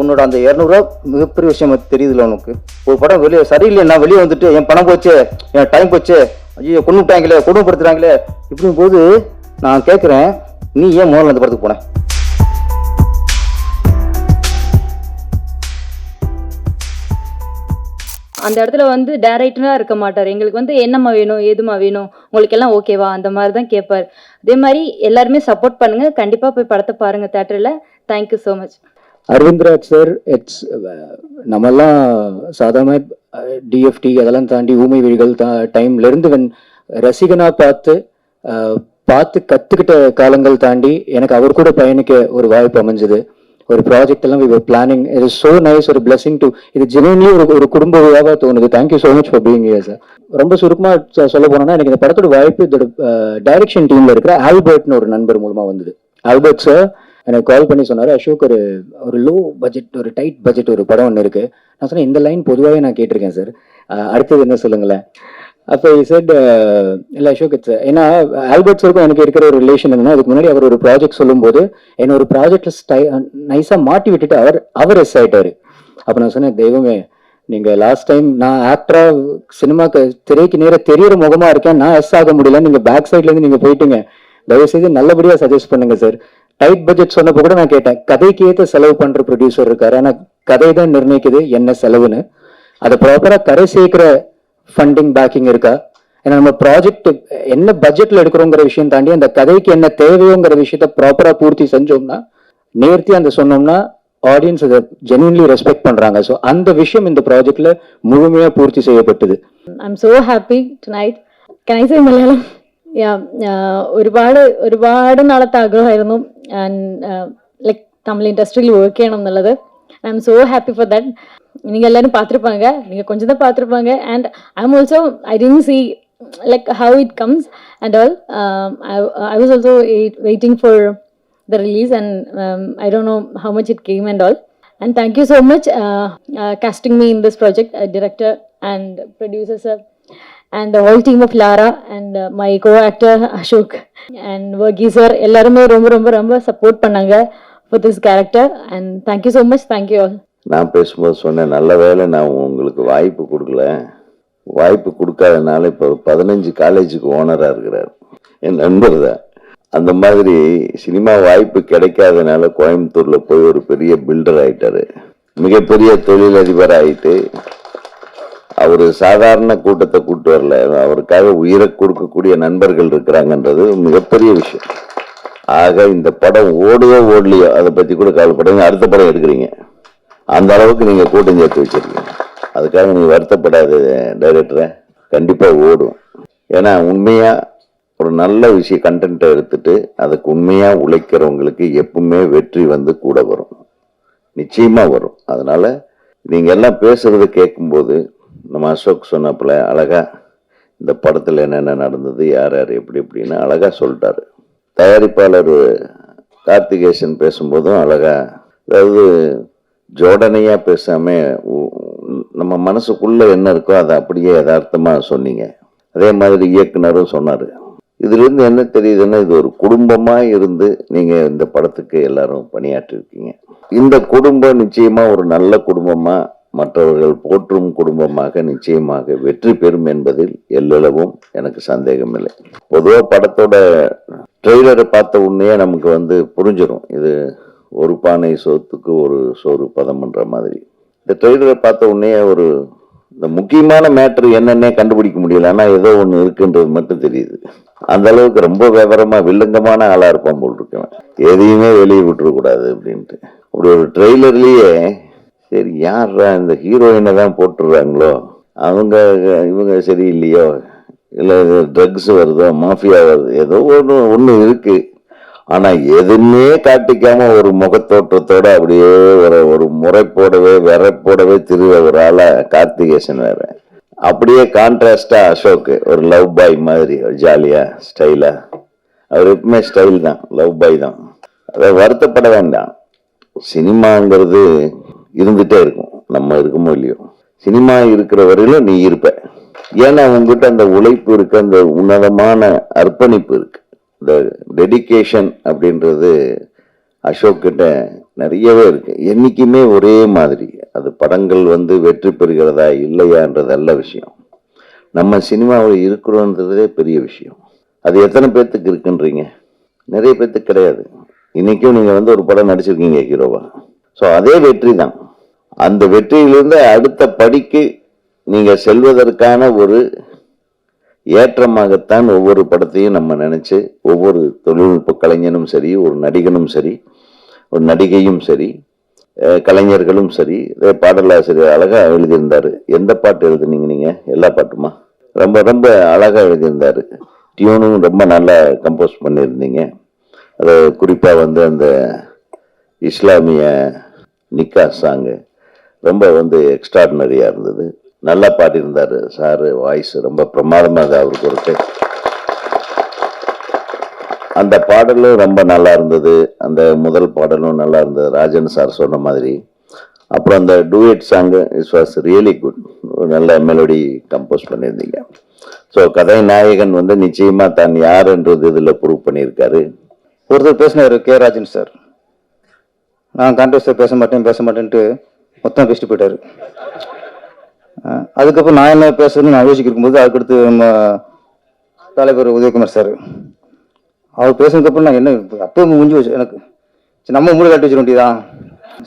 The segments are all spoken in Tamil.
உன்னோட அந்த இரநூறுவா மிகப்பெரிய விஷயம் தெரியுதுல உனக்கு. ஒரு படம் வெளியே சரியில்லை நான் வெளியே வந்துட்டு என் பணம் போச்சு என் டைம் போச்சு ஐயோ கொண்டு விட்டாங்களே கொடுமைப்படுத்துறாங்களே இப்படிங்கும் போது நான் கேட்குறேன் நீ ஏன் முதல்ல அந்த படத்துக்கு போனேன் அந்த இடத்துல வந்து டேரக்டராக இருக்க மாட்டார். எங்களுக்கு வந்து என்னம்மா வேணும் ஏதுமா வேணும் உங்களுக்கு எல்லாம் ஓகேவா அந்த மாதிரி தான் கேட்பார். அதே மாதிரி எல்லாருமே சப்போர்ட் பண்ணுங்கள் கண்டிப்பாக போய் படத்தை பாருங்கள் தேட்டரில் thank you so much Arvindraj sir it's நம்மெல்லாம் சாதாரண டிஎஃப்டி அதெல்லாம் தாண்டி ஊமை விழிகள் தா டைம்ல இருந்து வென் ரசிகனா பார்த்து பார்த்து கற்றுக்கிட்ட காலங்கள் தாண்டி எனக்கு அவர் கூட பயணிக்க ஒரு வாய்ப்பு அமைஞ்சது. ஒரு ப்ராஜெக்ட் எல்லாம் வி பிளானிங் இது ஸோ நைஸ் ஒரு பிளஸிங் டு இது ஜெனுவன்லி ஒரு ஒரு குடும்ப விழாவாக தோணுது. Thank you so much for being here sir ரொம்ப சுருக்கமாக சொல்ல போனோம்னா எனக்கு இந்த படத்தோட வாய்ப்பு இதோட டைரக்ஷன் டீமில் இருக்கிற ஆல்பர்ட்னு ஒரு நண்பர் மூலமாக வந்தது. ஆல்பர்ட் சார் எனக்கு கால் பண்ணி சொன்னார் அசோக் ஒரு ஒரு லோ பட்ஜெட் ஒரு டைட் பட்ஜெட் ஒரு படம் ஒன்று இருக்குது நான் சொன்னேன் இந்த லைன் பொதுவாகவே நான் கேட்டிருக்கேன் சார் அடுத்தது என்ன சொல்லுங்களேன்? அப்போ செட் இல்லை அசோக் இட்ஸ் ஏன்னா ஆல்பர்ட் சாருக்கும் எனக்கு இருக்கிற ஒரு ரிலேஷன் என்னன்னா அதுக்கு முன்னாடி அவர் ஒரு ப்ராஜெக்ட் சொல்லும்போது என்ன ஒரு ப்ராஜெக்ட்ல ஸ்டை நைஸாக மாட்டி விட்டுட்டு அவர் அவர் எஸ் ஆயிட்டாரு. அப்போ நான் சொன்னேன் தெய்வமே நீங்க லாஸ்ட் டைம் நான் ஆக்டரா சினிமாக்கு திரைக்கு நேர தெரியற முகமா இருக்கேன். நான் எஸ் ஆக முடியல. நீங்க பேக் சைட்ல இருந்து நீங்க போயிட்டீங்க. தயவு செய்து நல்லபடியா சஜஸ்ட் பண்ணுங்க சார் டைட் பட்ஜெட் சொன்னப்போ கூட நான் கேட்டேன். கதைக்கு ஏற்ற செலவு பண்ணுற ப்ரொடியூசர் இருக்காரு. ஆனால் கதை தான் நிர்ணயிக்குது என்ன செலவுன்னு. அதை ப்ராப்பராக கரை சேர்க்கிற ஃபண்டிங் பேக்கிங் இருக்கா? ஏன்னா நம்ம ப்ராஜெக்ட் என்ன பட்ஜெட்ல எடுக்கிறோங்கிற விஷயம் தாண்டி அந்த கதைக்கு என்ன தேவையோங்கிற விஷயத்த ப்ராப்பராக பூர்த்தி செஞ்சோம்னா நேர்த்தி அந்த சொன்னோம்னா ஆடியன்ஸ் அதை ஜென்வன்லி ரெஸ்பெக்ட் பண்றாங்க. ஸோ அந்த விஷயம் இந்த ப்ராஜெக்ட்ல முழுமையாக பூர்த்தி செய்யப்பட்டது. I am happy happy Can I say Malayalam? ഒരുപാട് ഒരുപാട് നാളത്തെ ആഗ്രഹമായിരുന്നു ലൈക്ക് തമിഴ് ഇൻഡസ്ട്രിയിൽ വർക്ക് ചെയ്യണം എന്നുള്ളത് I am so happy for that நீங்கள் எல்லாரும் பார்த்துருப்பாங்க நீங்கள் கொஞ்சம் தான் பார்த்துருப்பாங்க and I am also I tend see like how it comes and all I was also waiting for the release and um, I don't know how much it came and all. And thank you so much uh, uh, casting me in this project, and the whole team of Lara and my co actor Ashok and Varki sir எல்லாருமே ரொம்ப ரொம்ப ரொம்ப சப்போர்ட் பண்ணாங்க for this character and thank you so much thank you all நான் பேசும்போது சொன்னேன் நல்ல வேலை நான் உங்களுக்கு வாய்ப்பு கொடுக்கல. வாய்ப்பு கொடுக்காதனால இப்போ பதினஞ்சு காலேஜுக்கு ஓனராக இருக்கிறார். என் நண்பர் தான். அந்த மாதிரி சினிமா வாய்ப்பு கிடைக்காதனால கோயம்புத்தூரில் போய் ஒரு பெரிய பில்டர் ஆகிட்டார் மிகப்பெரிய தொழிலதிபர் ஆயிட்டு அவர் சாதாரண கூட்டத்தை கூட்டு வரல. அவருக்காக உயிரை கொடுக்கக்கூடிய நண்பர்கள் இருக்கிறாங்கன்றது மிகப்பெரிய விஷயம். ஆக இந்த படம் ஓடுதோ ஓடலையோ அதை பற்றி கூட கவலைப்படுங்க. அடுத்த படம் எடுக்கிறீங்க. அந்த அளவுக்கு நீங்கள் கூட்டம் சேர்த்து வச்சிருக்கீங்க. அதுக்காக நீங்கள் வருத்தப்படாது டைரக்டரை. கண்டிப்பாக ஓடும். ஏன்னா உண்மையாக ஒரு நல்ல விஷயம் கண்டென்ட்டை எடுத்துட்டு அதுக்கு உண்மையாக உழைக்கிறவங்களுக்கு எப்பவுமே வெற்றி வந்து கூட வரும். நிச்சயமாக வரும். அதனால் நீங்கள் எல்லாம் பேசுகிறத கேட்கும்போது நம்ம அசோக் சொன்னப்பல அழகாக இந்த படத்தில் என்னென்ன நடந்தது யார் யார் எப்படி எப்படின்னு அழகாக சொல்லிட்டாரு. தயாரிப்பாளர் கார்த்திகேசன் பேசும்போதும் அழகாக அதாவது ஜோடனையாக பேசாமல் உ- நம்ம மனசுக்குள்ளே என்ன இருக்கோ அதை அப்படியே யதார்த்தமாக சொன்னீங்க. அதே மாதிரி இயக்குனரும் சொன்னார். இதுலேருந்து என்ன தெரியுதுன்னா இது ஒரு குடும்பமாக இருந்து நீங்கள் இந்த படத்துக்கு எல்லாரும் பணியாற்றிருக்கீங்க. இந்த குடும்பம் நிச்சயமாக ஒரு நல்ல குடும்பமாக மற்றவர்கள் போற்றும் குடும்பமாக நிச்சயமாக வெற்றி பெறும் என்பதில் எல்லளவும் எனக்கு சந்தேகமில்லை. பொதுவாக படத்தோட ட்ரெய்லரை பார்த்த உடனே நமக்கு வந்து புரிஞ்சிடும் இது ஒரு பானை சோத்துக்கு ஒரு சோறு பதம்ன்ற மாதிரி. இந்த ட்ரெய்லரை பார்த்த உடனே ஒரு இந்த முக்கியமான மேட்ரு என்னன்னே கண்டுபிடிக்க முடியல. ஆனால் ஏதோ ஒன்று இருக்குன்றது மட்டும் தெரியுது. அந்த அளவுக்கு ரொம்ப விவரமாக வில்லங்கமான ஆளாக இருப்பான் போல் இருக்கவன் எதையுமே வெளியே விட்டுறக்கூடாது அப்படின்ட்டு. அப்படி ஒரு ட்ரெய்லர்லேயே சரி யார்ரா இந்த ஹீரோயினை தான் போட்டுடுறாங்களோ அவங்க இவங்க சரியில்லையோ? இல்லை ட்ரக்ஸ் வருதோ மாஃபியா வருது? ஏதோ ஒன்று ஒன்று இருக்கு. ஆனால் எதுவுமே காட்டிக்காம ஒரு முகத்தோற்றத்தோட அப்படியே ஒரு ஒரு முறைப்போடவே வெறப்போடவே திருவ ஒரு ஆளா கார்த்திகேசன் வேற. அப்படியே கான்ட்ராஸ்டா அசோக் ஒரு லவ் பாய் மாதிரி ஒரு ஜாலியா ஸ்டைலா அவர் எப்பவுமே ஸ்டைல் தான் லவ் பாய் தான். அதை வருத்தப்பட வேண்டாம். சினிமாங்கிறது இருந்துட்டே இருக்கும். நம்ம இருக்கமோ இல்லையோ. சினிமா இருக்கிற வரையிலும் நீ இருப்ப. ஏன்னா உங்ககிட்ட அந்த உழைப்பு இருக்கு அந்த உன்னதமான அர்ப்பணிப்பு இருக்கு. இந்த டெடிகேஷன் அப்படின்றது அசோக் கிட்ட நிறையவே இருக்கு. என்னைக்குமே ஒரே மாதிரி. அது படங்கள் வந்து வெற்றி பெறுகிறதா இல்லையான்றது அல்ல விஷயம். நம்ம சினிமாவில் இருக்கிறோன்றதே பெரிய விஷயம். அது எத்தனை பேர்த்துக்கு இருக்குன்றீங்க? நிறைய பேர்த்துக்கு கிடையாது. இன்றைக்கும் நீங்கள் வந்து ஒரு படம் நடிச்சிருக்கீங்க ஹீரோவா. ஸோ அதே வெற்றி தான் அந்த வெற்றியிலிருந்து அடுத்த படிக்கு நீங்கள் செல்வதற்கான ஒரு ஏற்றமாகத்தான் ஒவ்வொரு படத்தையும் நம்ம நினச்சி ஒவ்வொரு தொழில்நுட்ப கலைஞனும் சரி ஒரு நடிகனும் சரி ஒரு நடிகையும் சரி கலைஞர்களும் சரி பாடலாசிரியர் அழகாக எழுதியிருந்தாரு. எந்த பாட்டு எழுதுனீங்க நீங்கள் எல்லா பாட்டுமா? ரொம்ப ரொம்ப அழகாக எழுதியிருந்தாரு. டியூனும் ரொம்ப நல்லா கம்போஸ் பண்ணியிருந்தீங்க. அது குறிப்பாக வந்து அந்த இஸ்லாமிய நிக்கா சாங்கு. ரொம்ப வந்து எக்ஸ்ட்ராடினரியாக இருந்தது. நல்லா பாடியிருந்தார். சாரு வாய்ஸ் ரொம்ப பிரமாதமாக அது அவருக்கு இருக்கு அந்த பாடலும் ரொம்ப நல்லா இருந்தது. அந்த முதல் பாடலும் நல்லா இருந்தது. ராஜன் சார் சொன்ன மாதிரி. அப்புறம் அந்த duet song it's was really good நல்ல மெலோடி கம்போஸ் பண்ணியிருந்தீங்க. ஸோ கதை நாயகன் வந்து நிச்சயமாக தான் யாருன்றது இதில் ப்ரூவ் பண்ணியிருக்காரு. ஒருத்தர் பேசினாரு கே. ராஜன் சார். நான் கான்ட்ரவர்ஸியாக பேச மாட்டேன் பேச மாட்டேன்ட்டு மொத்தம் பேசிட்டு போயிட்டாரு. அதுக்கப்புறம் நான் என்ன பேசுறதுன்னு நான் யோசிக்க இருக்கும்போது அதுக்கடுத்து நம்ம தலைவர் உதயகுமார் சார். அவர் பேசுனதுக்கப்புறம் நான் என்ன அப்போ முடிஞ்சு வச்சு எனக்கு சரி, நம்ம மூளை காட்டி வச்சிட வேண்டியதான்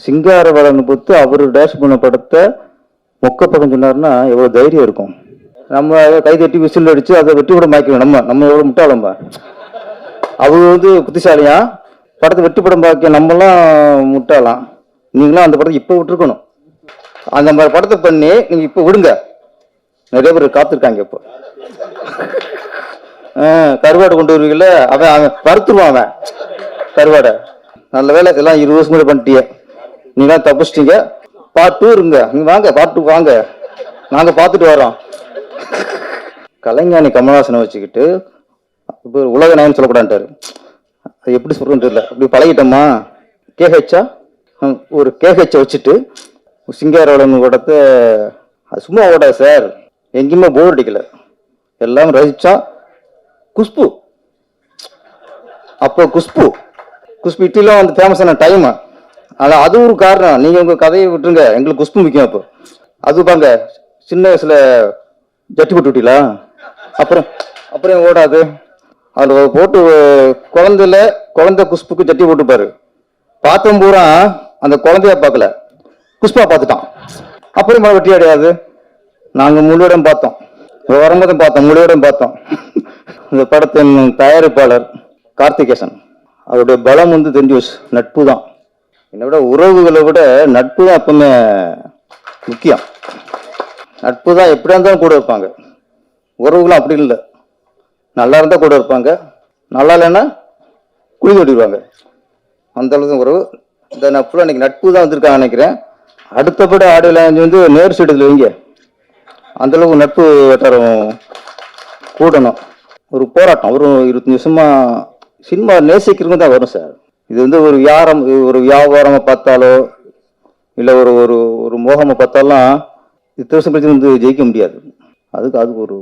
சிங்கார பொறுத்து அவர் டேஷ் பண்ண படத்தை மொக்க பக்கம் சொன்னாருன்னா எவ்வளோ தைரியம் இருக்கும். நம்ம கை தட்டி விசில் அடிச்சு அதை வெட்டி கூட மாய்க்கணும். நம்ம நம்ம எவ்வளோ முட்டாளம்ப. அவர் வந்து புத்திசாலியா படத்தை வெட்டி படம் பார்க்க நம்மலாம் முட்டாளாம். நீங்களாம் அந்த படத்தை இப்போ விட்டுருக்கணும். அந்த மாதிரி படத்தை பண்ணி நீங்கள் இப்போ விடுங்க. நிறைய பேர் காத்திருக்காங்க இப்போ. கருவாடு கொண்டு வருவீங்கல்ல அவன் அவன் வறுத்துருவான் அவன். கருவாடை. நல்ல வேலை இதெல்லாம் இருபது வருஷம் கூட பண்ணிட்டியே. நீங்களாம் தப்பிச்சிட்டீங்க. பார்ட் டூ இருங்க. நீங்கள் வாங்க பார்ட் டூ வாங்க. நாங்கள் பார்த்துட்டு வரோம் கலைஞானி கமல்ஹாசனை வச்சுக்கிட்டு இப்போ உலக நாயன்னு சொல்லக்கூடாண்டாரு அது எப்படி சொல்கிறேன்னு தெரியல. அப்படி பழகிட்டோமா? கேஹெச்சா ஒரு கேஹெச்சை வச்சுட்டு சிங்காரவளன் படத்தை அது சும்மா ஓடாது சார். எங்கேயுமே போர் அடிக்கல. எல்லாம் ரசிச்சா குஷ்பு. அப்போ குஷ்பு. குஷ்பு இட்லிலாம் வந்து ஃபேமஸான டைம் ஆனால் அது ஒரு காரணம். நீங்கள் உங்கள் கதையை விட்டுருங்க. எங்களுக்கு குஷ்பு முக்கியம் அப்போ. அது பாங்க சின்ன வயசில் ஜட்டி போட்டு விட்டீங்களா? அப்புறம் அப்புறம் ஓடாது? அதில் போட்டு குழந்தைல குழந்தை குஷ்புக்கு ஜட்டி போட்டுப்பாரு. பார்த்தோம் பூரா அந்த குழந்தைய பார்க்கல. குஷ்பா பார்த்துட்டான். அப்புறம் மழை வெட்டி அடையாது. நாங்கள் முழுவடம் பார்த்தோம். வரும்போது பார்த்தோம் முழுவதும் பார்த்தோம். இந்த படத்தின் தயாரிப்பாளர் கார்த்திகேசன். அவருடைய பலம் வந்து தெரிஞ்சு நட்பு தான். என்னை விட உறவுகளை விட நட்பு தான் எப்பவுமே முக்கியம். நட்பு தான் எப்படியா இருந்தாலும் கூட இருப்பாங்க. உறவுகளும் அப்படி இல்லை. நல்லா இருந்தால் கூட இருப்பாங்க. நல்லா இல்லைன்னா குழி ஓட்டிடுவாங்க அந்த அளவுக்கு உறவு இந்த ஃபுல்லாக இன்னைக்கு நட்பு தான் வந்திருக்காங்க நினைக்கிறேன். அடுத்தபடி ஆடியோ அஞ்சு வந்து நேர் சீடத்தில் வைங்க. அந்தளவுக்கு நட்பு வட்டாரம் கூடணும். ஒரு போராட்டம். ஒரு இருபத்தஞ்சி வருஷமா சினிமா நேசிக்கிறவங்க தான் வரும் சார். இது வந்து ஒரு வியாரம் ஒரு வியாபாரமாக பார்த்தாலோ இல்லை ஒரு ஒரு ஒரு மோகமாக பார்த்தாலும் இத்தனை வருஷம் கழிச்சு வந்து ஜெயிக்க முடியாது. அதுக்கு அதுக்கு ஒரு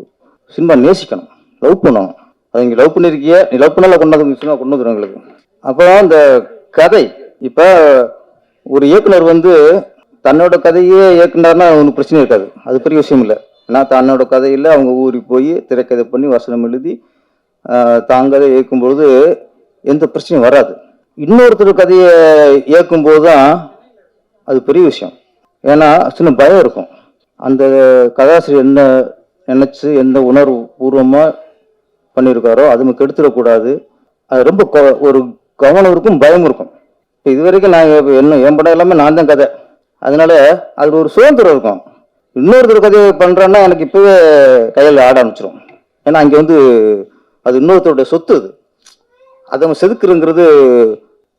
சினிமா நேசிக்கணும். லவ் பண்ணணும். அது இங்கே லவ் பண்ணியிருக்கிய நீ லவ் பண்ணால கொண்டாந்து சினிமா கொண்டு வந்துடும் எங்களுக்கு. அப்புறம் இந்த கதை இப்போ ஒரு இயக்குனர் வந்து தன்னோட கதையே இயக்குனார்னா ஒன்றும் பிரச்சனை இருக்காது. அது பெரிய விஷயம் இல்லை. ஏன்னா தன்னோட கதையில் அவங்க ஊருக்கு போய் திரைக்கதை பண்ணி வசனம் எழுதி தாங்களே இயக்கும்பொழுது எந்த பிரச்சனையும் வராது. இன்னொருத்தர் கதையை இயக்கும்போது தான் அது பெரிய விஷயம். ஏன்னா சின்ன பயம் இருக்கும். அந்த கதாசிரியர் என்ன நினச்சி எந்த உணர்வு பூர்வமாக பண்ணியிருக்காரோ அது நமக்கு கெடுத்துடக்கூடாது அது ரொம்ப ஒரு கவனம் இருக்கும் பயம் இருக்கும். இது வரைக்கும் நான் என்ன என் படம் எல்லாமே நான் தான் கதை. அதனால அதில் ஒரு சுதந்திரம் இருக்கும். இன்னொருத்தர் கதையை பண்ணுறேன்னா எனக்கு இப்போவே கையில் ஆட ஆரம்பிச்சிடும் ஏன்னா அங்கே வந்து அது இன்னொருத்தருடைய சொத்து அது. அதை நம்ம செதுக்குறங்கிறது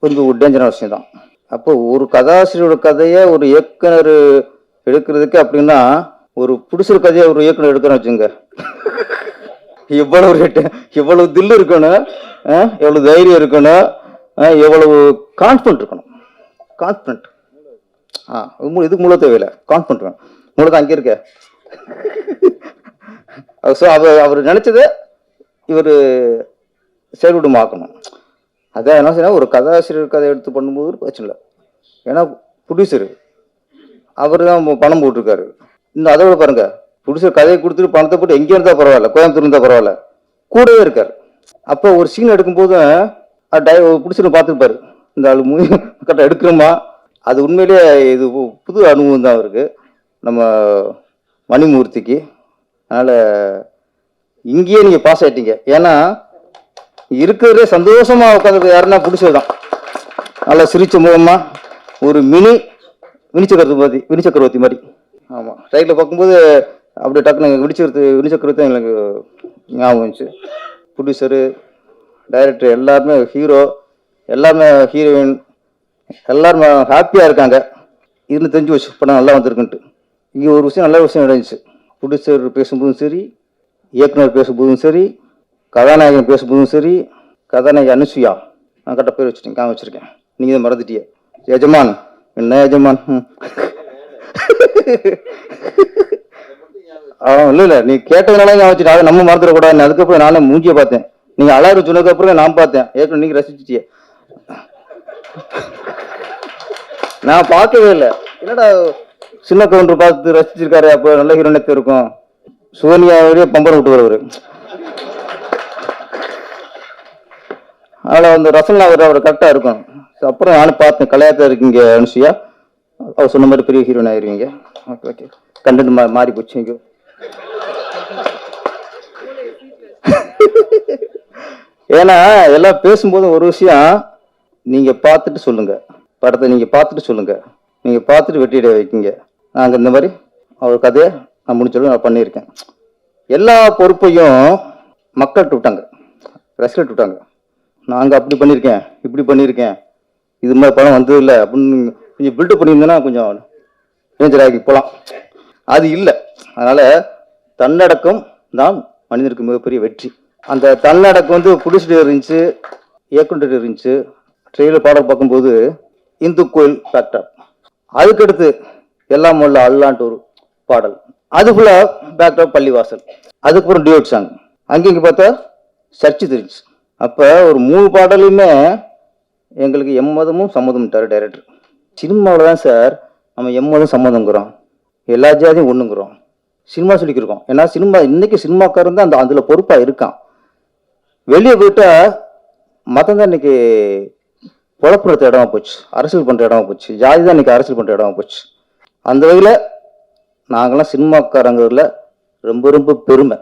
கொஞ்சம் ஒரு டேஞ்சரான விஷயம் தான். அப்போ ஒரு கதாசிரியரோட கதையை ஒரு இயக்குனர் எடுக்கிறதுக்கு அப்படின்னா ஒரு பிடிச்சிரு கதையை ஒரு இயக்குனர் எடுக்கிறேன்னு வச்சுங்க இவ்வளவு ரேட்டு இவ்வளவு தில்லு இருக்கணும் எவ்வளவு தைரியம் இருக்கணும் எவ்வளவு கான்ஃபிடன்ட் இருக்கணும். கான்ஃபிடன்ட் ஆ மூ- இதுக்கு மூல தேவையில்லை கான்ஃபிடன்ட் வேணும். மூல தான் அங்கே இருக்க. ஸோ அவர் அவர் நினச்சதை இவர் செயல்படுமாக்கணும். அதான் என்ன செய்யணும்? ஒரு கதாசிரியர் கதை எடுத்து பண்ணும்போது ஒரு பிரச்சனை இல்லை. ஏன்னா ப்ரொடியூசர் அவர் தான் பணம் போட்டிருக்காரு. இன்னும் அதை விட பாருங்க. ப்ரொடியூசர் கதையை கொடுத்துட்டு பணத்தை போட்டு எங்கே இருந்தால் பரவாயில்ல. கோயம்புத்தூர் இருந்தால் பரவாயில்ல. கூடவே இருக்கார். அப்போ ஒரு சீன் எடுக்கும்போது டை பிடிச்சிட்டு பார்த்துருப்பாரு. இந்த ஆள் மூவி கரெக்டாக எடுக்கிறோமா? அது உண்மையிலேயே இது பு- புது அனுபவம் தான் அவருக்கு. நம்ம மணிமூர்த்திக்கு. அதனால் இங்கேயே நீங்கள் பாஸ் ஆகிட்டீங்க ஏன்னா இருக்கிறதே சந்தோஷமாக உட்காந்துருக்கு யாருன்னா பிடிச்சது தான் நல்லா சிரிச்ச முகமாக ஒரு மினி வினிச்சக்கரத்து மாதிரி வினிச்சக்கரவர்த்தி மாதிரி. ஆமாம் சைடில் பார்க்கும்போது அப்படியே டக்குனு வினிச்சக்கரத்து வினிச்சக்கரவர்த்தி எங்களுக்கு எனக்கு ஞாபகம் வந்துச்சு. ப்ரொடியூசரு டைரக்டர் எல்லாருமே ஹீரோ எல்லாமே ஹீரோயின் எல்லாருமே ஹாப்பியாக இருக்காங்க. இதுன்னு தெரிஞ்சு வச்சு படம் நல்லா வந்திருக்குன்ட்டு. இங்கே ஒரு விஷயம் நல்ல விஷயம் நடந்துச்சு. ப்ரொடியூசர் பேசும்போதும் சரி இயக்குனர் பேசும்போதும் சரி கதாநாயகன் பேசும்போதும் சரி கதாநாயகி அனுசுயா நான் கரெக்டாக பேர் வச்சுட்டேன் காம வச்சுருக்கேன். நீங்கள் தான் மறந்துட்டிய. எஜமான் என்ன எஜமான்? ம். ஆ இல்லை இல்லை நீ கேட்டதுனால ஞாபகம் வச்சுட்டு அதை நம்ம மறந்துடக்கூடாது அதுக்கப்புறம் நானே மூஞ்சியை பார்த்தேன். நீங்கள் அலாறு சொன்னதுக்கப்புறம் நான் பார்த்தேன். ஏற்கனவே நீங்கள் ரசிச்சிட்டிய. நான் பார்க்கவே இல்லை. என்னடா சின்ன கவுண்டர் பார்த்து ரசிச்சிருக்காரு அப்போ நல்ல ஹீரோனத்தை இருக்கும் சோனியாவுடைய பம்பரம் விட்டு வருவார். அதில் அந்த ரசனா அவர் அவர் கரெக்டாக இருக்கும். அப்புறம் நானும் பார்த்தேன். கல்யாணத்தில் இருக்கீங்க அனுஷியா. அவர் சொன்ன மாதிரி பெரிய ஹீரோயின் ஆயிருவீங்க. Okay okay. கண்டென்ட் மா மாறி போச்சு ஏன்னா எல்லாம் பேசும்போது ஒரு விஷயம் நீங்க பார்த்துட்டு சொல்லுங்க. படத்தை நீங்க பார்த்துட்டு சொல்லுங்க. நீங்க பார்த்துட்டு வெட்டிட வைக்கீங்க. நாங்கள் இந்த மாதிரி அவர் கதையை நான் முடிச்சாலும் நான் பண்ணியிருக்கேன். எல்லா பொறுப்பையும் மக்கள்கிட்ட விட்டாங்க ரசிகர்கிட்ட விட்டாங்க நாங்கள் அப்படி பண்ணியிருக்கேன் இப்படி பண்ணியிருக்கேன். இது மாதிரி படம் வந்தது இல்லை அப்படின்னு கொஞ்சம் பில்டப் பண்ணியிருந்தேன்னா கொஞ்சம் இளைஞராகி போகலாம். அது இல்லை. அதனால தன்னடக்கம் தான் மனிதனுக்கு மிகப்பெரிய வெற்றி. அந்த தன்னடக்கு வந்து புடிச்சிட்டு இருந்துச்சு இயக்குனர் இருந்துச்சு. ட்ரெயிலர் பாடல் பார்க்கும்போது இந்து கோயில் பேக்டாப் அதுக்கடுத்து எல்லாம் உள்ள அல்லான்ட்டு ஒரு பாடல். அது ஃபுல்லாக பேக்டாப் பள்ளிவாசல். அதுக்கப்புறம் டியூட் சாங் அங்கே இங்கே பார்த்தா சர்ச்சு தெரிஞ்சு அப்போ ஒரு மூணு பாடலையுமே எங்களுக்கு எம்மதமும் சம்மதம்ட்டார் டைரக்டர் சினிமாவில் தான் சார் நம்ம எம்மதம் சம்மதங்கிறோம் எல்லா ஜாதியும் ஒன்றுங்கிறோம் சினிமா சொல்லிக்கிருக்கோம். ஏன்னா சினிமா இன்னைக்கு சினிமாக்காரன் தான் அந்த அதில் பொறுப்பாக இருக்கான். வெளியே போயிட்டா மதம் தான் இன்னைக்கு குழப்புறது இடமா போச்சு. அரசியல் பண்ணுற இடமா போச்சு. ஜாதி தான் இன்னைக்கு அரசியல் பண்ணுற இடமா போச்சு. அந்த வகையில் நாங்களாம் சினிமாக்காரங்கிறதுல ரொம்ப ரொம்ப பெருமை.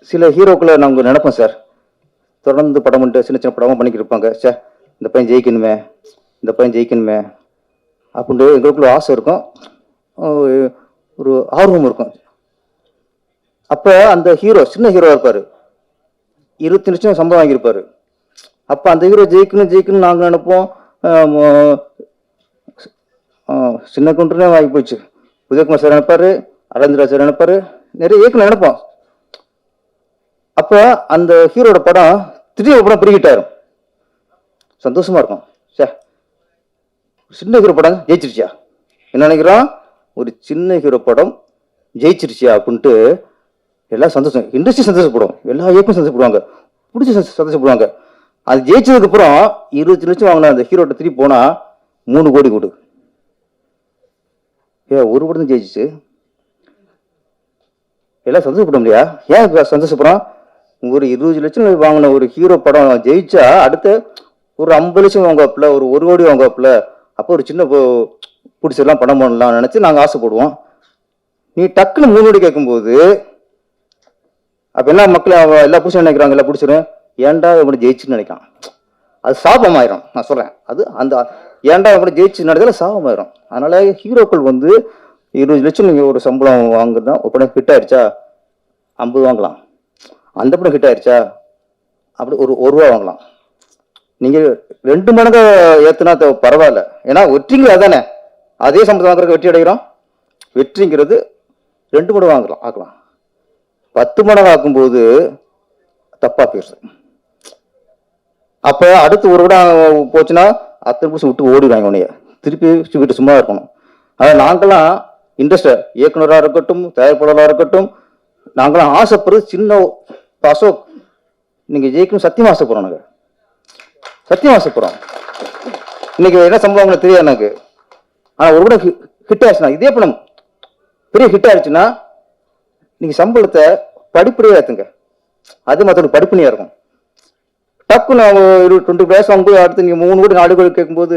சில ஹீரோக்களை நாங்கள் நினைப்போம் சார். தொடர்ந்து படம் பண்ணிட்டு சின்ன சின்ன படமாக பண்ணிக்கிட்டு இருப்பாங்க சார். இந்த பையன் ஜெயிக்கணுமே இந்த பையன் ஜெயிக்கணுமே அப்படின்ட்டு எங்களுக்குள்ள ஆசை இருக்கும். ஒரு- ஆர்வம் இருக்கும். அப்போ அந்த ஹீரோ சின்ன ஹீரோவாக இருப்பார். இருபத்தி லட்சம் சம்பளம் வாங்கியிருப்பாரு. அப்போ அந்த ஹீரோ ஜெயிக்கணும் ஜெயிக்கணும் நாங்கள் நினைப்போம். சின்ன கவுண்டர்னே வாங்கி போச்சு. உதயகுமார் சார் நினைப்பாரு அரவிந்தராஜ் சார் நினைப்பாரு நிறைய இயக்கம் நினைப்போம். அப்போ அந்த ஹீரோட படம் திடீர் ஒரு படம் பிரிக்கிட்டாரும் சந்தோஷமா இருக்கும். சே சின்ன ஹீரோ படம் ஜெயிச்சிருச்சியா? என்ன நினைக்கிறோம் ஒரு சின்ன ஹீரோ படம் ஜெயிச்சிருச்சியா? அப்படின்ட்டு எல்லாம் சந்தோஷம். இண்டஸ்ட்ரி சந்தோஷப்படும் எல்லா இயக்கம் சந்தோஷப்படுவாங்க. பிடிச்சி சந்தோஷப்படுவாங்க. அது ஜெயிச்சதுக்கு அப்புறம் இருபத்தி லட்சம் வாங்கின அந்த ஹீரோட்ட திருப்பி போனா மூணு கோடி கொடு. ஏ ஒரு படம் ஜெயிச்சு ஜெயிச்சிச்சு. எல்லாம் சந்தோஷப்பட முடியா ஏன் இப்ப சந்தோஷப்படுறோம் ஒரு இருபது லட்சம் வாங்கின ஒரு ஹீரோ படம் ஜெயிச்சா அடுத்து ஒரு ஐம்பது லட்சம் வாங்குவாப்புல ஒரு ஒரு கோடி வாங்குவாப்புல அப்போ ஒரு சின்ன பிடிச்செல்லாம் படம் பண்ணலாம் நினச்சி நாங்கள் ஆசைப்படுவோம். நீ டக்குன்னு மூணு கோடி கேட்கும்போது அப்ப என்ன மக்கள் அவ- எல்லா பிடிச்சும் நினைக்கிறாங்க எல்லாம் பிடிச்சிரும். ஏன்டா இப்படி ஜெயிச்சுன்னு நினைக்கான் அது சாபமாயிரும் நான் சொல்றேன். அது அந்த ஏன்டா இவனை ஜெயிச்சு நடக்கிறதுல சாபமாயிரும். அதனால ஹீரோக்கள் வந்து இருபது லட்சம் நீங்க ஒரு சம்பளம் வாங்குறதா ஒரு படம் ஹிட் ஆயிடுச்சா ஐம்பது வாங்கலாம். அந்த படம் ஹிட் ஆயிடுச்சா அப்படி ஒரு ஒரு ரூபா வாங்கலாம். நீங்க ரெண்டு மடங்கு ஏத்துனா த- பரவாயில்ல. ஏன்னா வெற்றிங்கிறது அதானே. அதே சம்பளம் வாங்குறதுக்கு வெற்றி அடைகிறோம். வெற்றிங்கிறது ரெண்டு மடங்கு வாங்கலாம் ஆக்கலாம். பத்து மடங்கு ஆக்கும்போது தப்பாக பேசுறேன். அப்போ அடுத்து ஒரு விட போச்சுன்னா அத்தனை புதுசு விட்டு ஓடிடுவாங்க உன்னைய. திருப்பி வீட்டு சும்மா இருக்கணும். ஆனால் நாங்களாம் இண்டஸ்ட்ரி இயக்குனராக இருக்கட்டும் தயாரிப்பாளராக இருக்கட்டும் நாங்களாம் ஆசைப்படுறது சின்ன இப்ப அசோக் நீங்கள் ஜெயிக்கணும் சத்தியமா ஆசைப்படுறோம் நாங்க. சத்தியமா ஆசைப்படுறோம். இன்னைக்கு என்ன சம்பவம் உங்களுக்கு தெரியாது எனக்கு. ஆனால் ஒரு படம் ஹிட் ஆயிடுச்சுன்னா இதே படம் பெரிய ஹிட் ஆயிடுச்சுன்னா நீங்கள் சம்பளத்தை படிப்படியாக ஏற்றுங்க அது மற்றவங்களுக்கு படிப்பணியாக இருக்கும். டக்குன்னு அவங்க ஒரு டுவெண்ட்டி பேஸ் வாங்கும்போது அடுத்து நீங்கள் மூணு கோடி நாலு கோடி கேட்கும்போது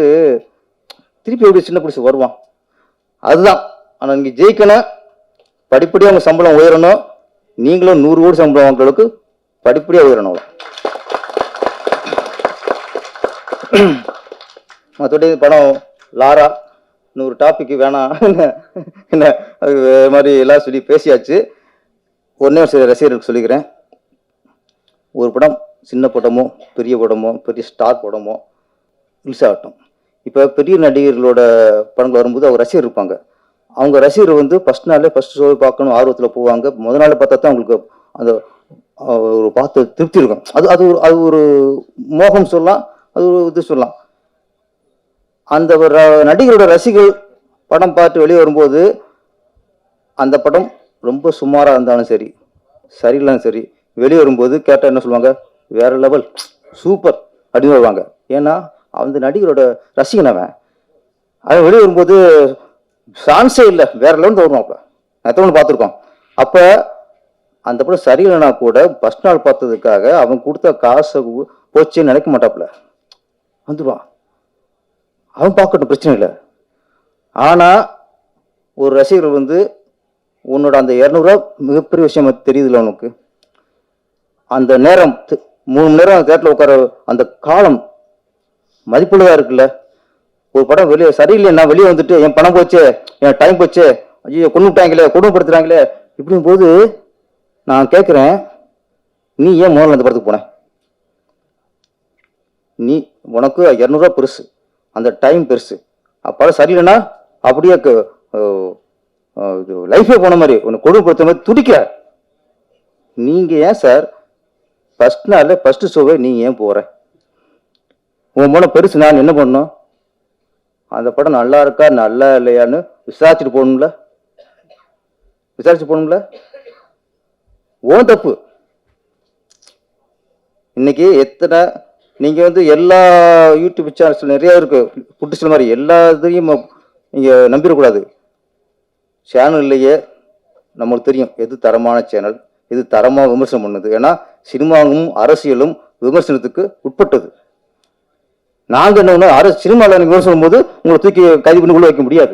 திருப்பி எப்படி சின்ன பிடிச்சி வருவான். அதுதான். ஆனால் நீங்கள் ஜெயிக்கணும் படிப்படியாக உங்கள் சம்பளம் உயரணும். நீங்களும் நூறு கோடி சம்பளம் வாங்குற அளவுக்கு படிப்படியாக உயரணும் மற்றபடி படம் லாரா இன்னொரு டாபிக் வேணாம். என்ன அது மாதிரி எல்லாம் சொல்லி பேசியாச்சு. ஒன்றே ஒரு சில ரசிகர்களுக்கு சொல்லிக்கிறேன். ஒரு படம் சின்ன படமோ பெரிய படமோ பெரிய ஸ்டார் படமோ ரிலீஸ் ஆகட்டும். இப்போ பெரிய நடிகர்களோட படங்கள் வரும்போது அவங்க ரசிகர் இருப்பாங்க. அவங்க ரசிகர் வந்து ஃபஸ்ட் நாளே ஃபஸ்ட் ஷோ பார்க்கணும் ஆர்வத்தில் போவாங்க. முதல் நாள் பார்த்தா தான் அவங்களுக்கு அந்த ஒரு பார்த்து திருப்தி இருக்கும். அது அது ஒரு அது ஒரு மோகம் சொல்லலாம் அது ஒரு இது சொல்லலாம். அந்த ஒரு ர- நடிகரோட ரசிகர்கள் படம் பார்த்து வெளியே வரும்போது அந்த படம் ரொம்ப சுமாராக இருந்தாலும் சரி சரியில்லாம் சரி வெளியே வரும்போது கேட்டால் என்ன சொல்லுவாங்க? வேற லெவல் சூப்பர் அப்படின்னு வருவாங்க. ஏன்னா அந்த நடிகரோட ரசிகன் அவன். அவன் வெளியே வரும்போது சான்ஸே இல்லை. வேற லெவல் வருவான் அப்போ. எத்தனை பார்த்துருக்கோம். அப்போ அந்த படம் சரியில்லைனா கூட ஃபஸ்ட் நாள் பார்த்ததுக்காக அவன் கொடுத்த காசை போச்சுன்னு நினைக்க மாட்டாப்புல. வந்துடுவான் அவன் பார்க்கட்டும் பிரச்சனை இல்லை. ஆனால் ஒரு ரசிகர் வந்து உன்னோட அந்த இரநூறுவா மிகப்பெரிய விஷயம் தெரியுதுல உனக்கு. அந்த நேரம் மூணு மணி நேரம் அந்த தேட்டரில் உட்கார அந்த காலம் மதிப்புள்ளதாக இருக்குல்ல. ஒரு படம் வெளியே சரியில்லைன்னா வெளியே வந்துட்டு என் பணம் போச்சு என் டைம் போச்சு ஐயோ கொண்டு விட்டாங்களே கொடுமைப்படுத்துறாங்களே இப்படிங்கும் போது நான் கேட்குறேன் நீ ஏன் முதல்ல அந்த படத்துக்கு போன? நீ உனக்கு இரநூறுவா பெருசு அந்த டைம் பெருசு. அப்படம் படம் சரியில்லைன்னா அப்படியே லைஃபே போன மாதிரி உன்னை கொடுமைப்படுத்த மாதிரி துடிக்க நீங்கள் ஏன் சார் ஃபஸ்ட் நாளில் ஃபஸ்ட்டு ஷோவே நீ ஏன் போகிற உன் மூலம் பெருசு நான் என்ன பண்ணணும்? அந்த படம் நல்லா இருக்கா நல்லா இல்லையான்னு விசாரிச்சுட்டு போகணும்ல? விசாரிச்சு போகணும்ல? ஓன் தப்பு. இன்னைக்கு எத்தனை நீங்கள் வந்து எல்லா யூடியூப் சேனல்ஸ் நிறையா இருக்குது புட்டுச்சல் மாதிரி எல்லா இதையும் நீங்கள் நம்பிடக்கூடாது. சேனல்லையே நம்மளுக்கு தெரியும் எது தரமான சேனல் எது தரமாக விமர்சனம் பண்ணுது. ஏன்னா சினிமாவும் அரசியலும் விமர்சனத்துக்கு உட்பட்டது. நாங்கள் என்ன ஒன்று அரசு சினிமாவில் நீங்க விமர்சனம் போது உங்களை தூக்கி கைது பண்ணி உள்ள வைக்க முடியாது.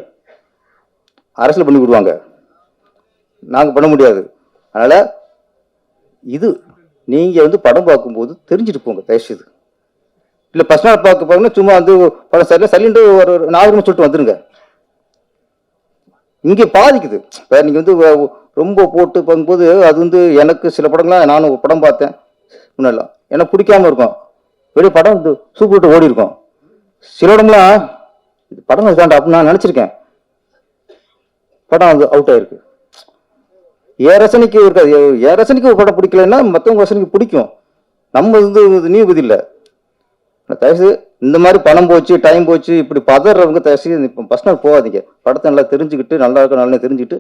அரசியல் பண்ணி விடுவாங்க. நாங்கள் பண்ண முடியாது. அதனால் இது நீங்கள் வந்து படம் பார்க்கும்போது தெரிஞ்சுட்டு போங்க தயவுசெய்து. இல்லை ஃபர்ஸ்ட் நாள் பார்க்க போறீங்கன்னா சும்மா வந்து படம் சரியில்லை சரியில்லை ஒரு ஒரு சொல்லிட்டு வந்துருங்க. இங்கே பாதிக்குது. இப்போ நீங்கள் வந்து ரொம்ப போட்டு பார்க்கும்போது அது வந்து எனக்கு சில படங்கள்லாம் நானும் ஒரு படம் பார்த்தேன். முன்னெல்லாம் எனக்கு பிடிக்காம இருக்கும். வெளியே படம் வந்து சூப்பர் ஓடிருக்கும் ஓடி இருக்கும். சில இடம்லாம் இது படம் இதுதான்டா அப்படின்னு நான் நினச்சிருக்கேன். படம் அது அவுட் ஆயிருக்கு. என் ரசனைக்கு இருக்காது ஏ என் ரசனைக்கு ஒரு படம் பிடிக்கலன்னா மற்றவங்க ரசனைக்கு பிடிக்கும். நம்ம வந்து இது நீபதி இல்லை தயவுசெய்து இந்த மாதிரி பணம் போச்சு டைம் போச்சு இப்படி பதறவங்க தயவுசெய்து இப்போ ஃபஸ்ட் நாள் போகாதீங்க. படத்தை நல்லா தெரிஞ்சுக்கிட்டு நல்லா இருக்க நல்லா தெரிஞ்சுக்கிட்டு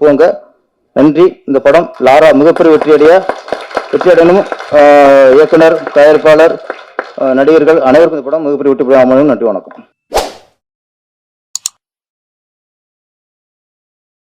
போங்க. நன்றி. இந்த படம் லாரா மிகப்பெரிய வெற்றியடைய? வெற்றியடையணும். இயக்குனர் தயாரிப்பாளர் நடிகர்கள் அனைவருக்கும் இந்த படம் மிகப்பெரிய வெற்றி அமையணும் நன்றி வணக்கம்.